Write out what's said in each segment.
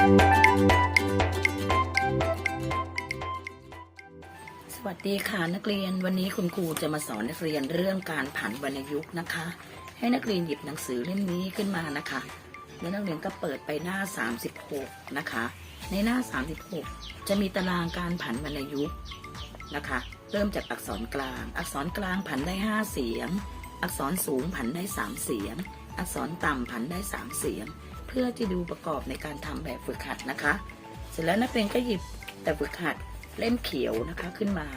สวัสดีค่ะนักเรียนวันนี้คุณครูจะมาสอนนักเรียนเรื่องการผันวรรณยุกต์นะคะ ให้นักเรียนหยิบหนังสือเล่มนี้ขึ้นมานะคะ แล้วนักเรียนก็เปิดไปหน้า 36 นะคะ ในหน้า 36 จะมีตารางการผันวรรณยุกต์นะคะ เริ่มจากอักษรกลาง อักษรกลางผันได้ 5 เสียง อักษรสูงผันได้ 3 เสียง อักษรต่ำผันได้ 3 เสียง เพื่อที่ดูประกอบในการทำแบบฝึกหัดนะคะ เสร็จแล้วนักเรียนก็หยิบแต่ฝึกหัดเล่มเขียวนะคะขึ้นมา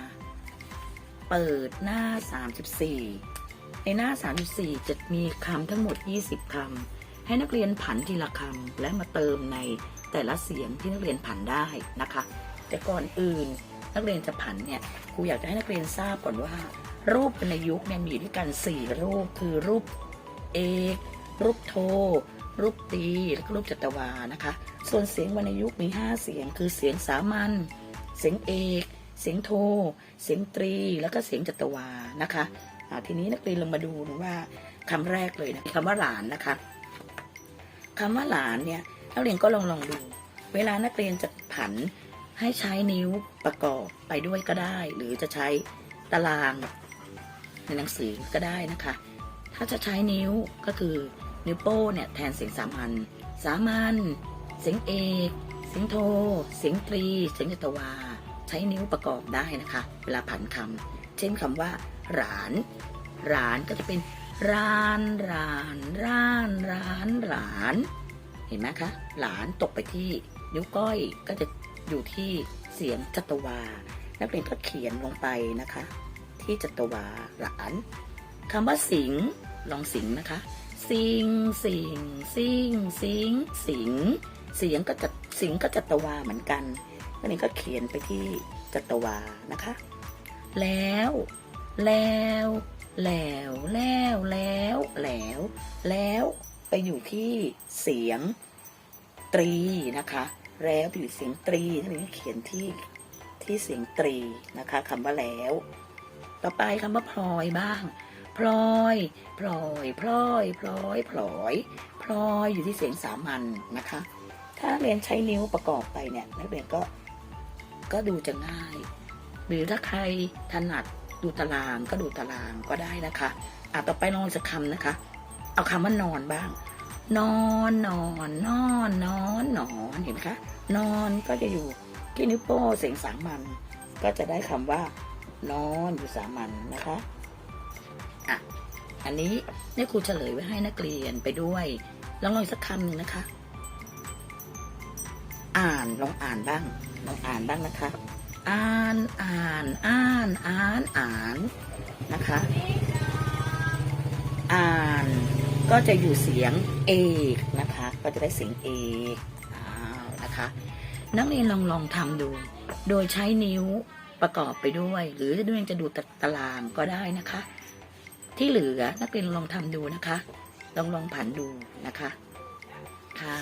เปิดหน้า 34 ในหน้า 34 จะมีคำทั้งหมด 20คำให้นักเรียนผันทีละคำและมาเติมในแต่ละเสียงที่นักเรียนผันได้นะคะ แต่ก่อนอื่นนักเรียนจะผันเนี่ยครูอยากจะให้นักเรียนทราบก่อนว่า รูปวรรณยุกต์เนี่ยมีอยู่ด้วยกัน 4 รูปคือรูปเอกรูปโท รูปตีและก็รูปจัตวานะคะ ส่วนเสียงวรรณยุกต์มี 5 เสียง คือเสียงสามัญ เสียงเอก เสียงโท เสียงตรี แล้วก็เสียงจัตวานะคะทีนี้นักเรียนลองมาดูนะว่าคำแรกเลยนะคำว่าหลานนะคะคำว่าหลานเนี่ยนักเรียนก็ลองลองดู เวลานักเรียนจะผันให้ใช้นิ้วประกอบไปด้วยก็ได้ หรือจะใช้ตารางในหนังสือก็ได้นะคะ ถ้าจะใช้นิ้วก็คือ นิ้วโป้เนี่ยแทนเสียงสามัญสามัญเสียงเอก เสียงโท เสียงตรี เสียงจัตวา ใช้นิ้วประกอบได้นะคะ เวลาผันคำเช่นคำว่า หลาน หลานก็จะเป็นร้านร้านร้านร้านหลาน เห็นไหมคะ หลานตกไปที่นิ้วก้อยก็จะอยู่ที่เสียงจัตวา นักเรียนก็เขียนลงไปนะคะ ที่จัตวาหลานคำว่าสิงลองสิงนะคะ สิงสิงสิงสิงสิงเสียงก็จะสิงก็จัตวาเหมือนกันนักเรียนก็เขียนไปที่จัตวานะคะ แล้ว แล้วแล้วแล้วแล้วแล้วแล้วไปอยู่ที่เสียงตรีนะคะ แล้วไปอยู่เสียงตรีนักเรียนก็เขียนที่ที่เสียงตรีนะคะคำว่าแล้ว ต่อไปคำว่าพลอยบ้าง พลอยพลอยพลอยพลอยพลอยพลอยอยู่ที่เสียงสามัญนะคะ ถ้าเรียนใช้นิ้วประกอบไปเนี่ยนักเรียนก็ก็ดูจะง่าย หรือถ้าใครถนัดดูตารางก็ดูตารางก็ได้นะคะอะต่อไปลองอีกสักคำนะคะ เอาคำว่านอนบ้าง นอนนอนนอนนอนนอนเห็นไหมคะ นอนก็จะอยู่ที่นิ้วโป้งเสียงสามัญก็จะได้คำว่านอนอยู่สามัญนะคะ อะ อันนี้นี่ครูเฉลยไว้ให้นักเรียนไปด้วยลองลองสักคำหนึ่งนะคะ อ่านลองอ่านบ้าง ลองอ่านบ้างนะคะ อ่านอ่านอ่านอ่านอ่านนะคะ อ่านก็จะอยู่เสียงเอกนะคะ ก็จะได้เสียงเอกอ้าวนะคะ นักเรียนลองลองทำดู โดยใช้นิ้วประกอบไปด้วย หรือนักเรียนจะดูตารางก็ได้นะคะ ที่เหลือนักเรียนลองทำดูนะคะ ลองลองผ่านดูนะคะ ค่ะ